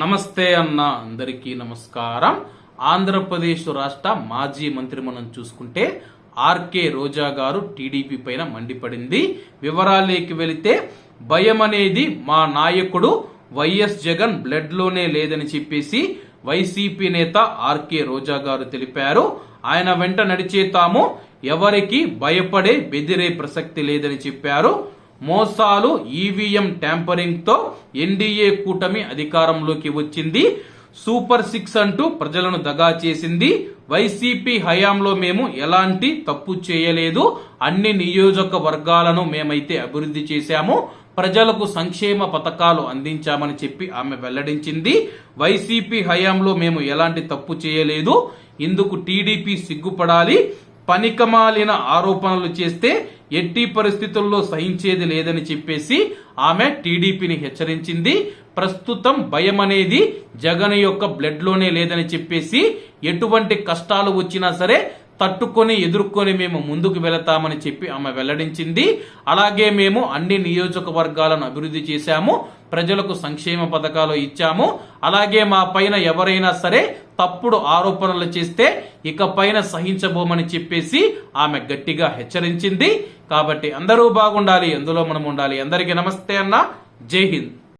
నమస్తే అన్న అందరికీ నమస్కారం. ఆంధ్రప్రదేశ్ రాష్ట్ర మాజీ మంత్రి మనం చూసుకుంటే ఆర్కే రోజా గారు టీడీపీ పైన మండిపడింది. వివరాలేకి వెళితే భయం అనేది మా నాయకుడు వైఎస్ జగన్ బ్లడ్లోనే లేదని చెప్పేసి వైసీపీ నేత ఆర్కే రోజా గారు తెలిపారు. ఆయన వెంట నడిచే తాము ఎవరికి భయపడే బెదిరే ప్రసక్తి లేదని చెప్పారు. మోసాలు ఈవీఎం ట్యాంపరింగ్తో ఎన్డీఏ కూటమి అధికారంలోకి వచ్చింది. సూపర్ సిక్స్ అంటూ ప్రజలను దగా చేసింది. వైసీపీ హయాంలో మేము ఎలాంటి తప్పు చేయలేదు. అన్ని నియోజకవర్గాలను మేమైతే అభివృద్ధి చేశాము. ప్రజలకు సంక్షేమ పథకాలు అందించామని చెప్పి ఆమె వెల్లడించింది. వైసీపీ హయాంలో మేము ఎలాంటి తప్పు చేయలేదు. ఇందుకు టీడీపీ సిగ్గుపడాలి. పనికమాలిన ఆరోపణలు చేస్తే ఎట్టి పరిస్థితుల్లో సహించేది లేదని చెప్పేసి ఆమె టీడీపీని హెచ్చరించింది. ప్రస్తుతం భయం అనేది జగన్ యొక్క బ్లడ్లోనే లేదని చెప్పేసి ఎటువంటి కష్టాలు వచ్చినా సరే తట్టుకొని ఎదుర్కొని మేము ముందుకు వెళతామని చెప్పి ఆమె వెల్లడించింది. అలాగే మేము అన్ని నియోజకవర్గాలను అభివృద్ధి చేశాము ప్రజలకు సంక్షేమ పథకాలు ఇచ్చాము. అలాగే మా పైన ఎవరైనా సరే తప్పుడు ఆరోపణలు చేస్తే ఇక పైన సహించబోమని చెప్పేసి ఆమె గట్టిగా హెచ్చరించింది. కాబట్టి అందరూ బాగుండాలి అందులో మనం ఉండాలి. అందరికీ నమస్తే అన్న. జై హింద్.